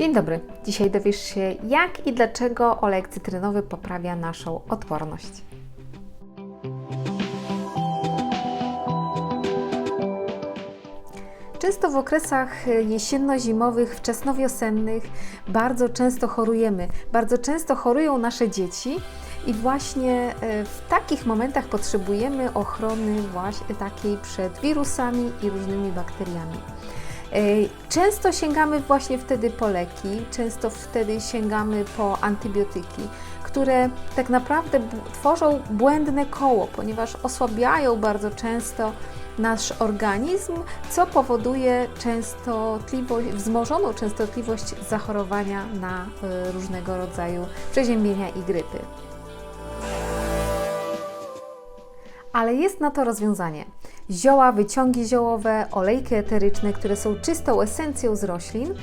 Dzień dobry. Dzisiaj dowiesz się, jak i dlaczego olejek cytrynowy poprawia naszą odporność. Często w okresach jesienno-zimowych, wczesnowiosennych bardzo często chorujemy. Bardzo często chorują nasze dzieci i właśnie e, w takich momentach potrzebujemy ochrony właśnie takiej przed wirusami i różnymi bakteriami. Często sięgamy właśnie wtedy po leki, często wtedy sięgamy po antybiotyki, które tak naprawdę tworzą błędne koło, ponieważ osłabiają bardzo często nasz organizm, co powoduje częstotliwość, wzmożoną częstotliwość zachorowania na y, różnego rodzaju przeziębienia i grypy. Ale jest na to rozwiązanie. Zioła, wyciągi ziołowe, olejki eteryczne, które są czystą esencją z roślin,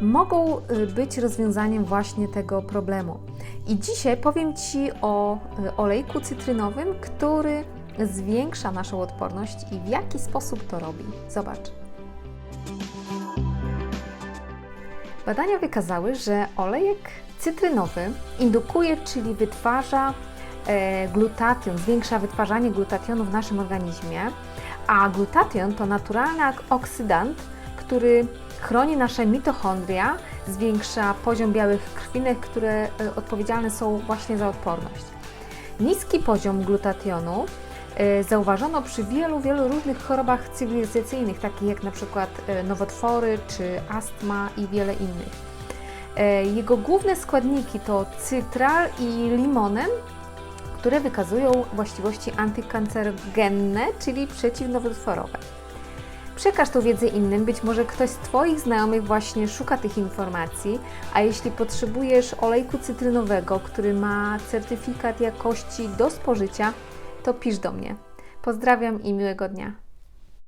mogą y, być rozwiązaniem właśnie tego problemu. I dzisiaj powiem Ci o y, olejku cytrynowym, który zwiększa naszą odporność i w jaki sposób to robi. Zobacz. Badania wykazały, że olejek cytrynowy indukuje, czyli wytwarza e, glutation, zwiększa wytwarzanie glutationu w naszym organizmie, a glutation to naturalny oksydant, który chroni nasze mitochondria, zwiększa poziom białych krwinek, które e, odpowiedzialne są właśnie za odporność. Niski poziom glutationu e, zauważono przy wielu, wielu różnych chorobach cywilizacyjnych, takich jak na przykład e, nowotwory czy astma i wiele innych. Jego główne składniki to cytral i limonen, które wykazują właściwości antykancerogenne, czyli przeciwnowotworowe. Przekaż tą wiedzę innym, być może ktoś z Twoich znajomych właśnie szuka tych informacji, a jeśli potrzebujesz olejku cytrynowego, który ma certyfikat jakości do spożycia, to pisz do mnie. Pozdrawiam i miłego dnia.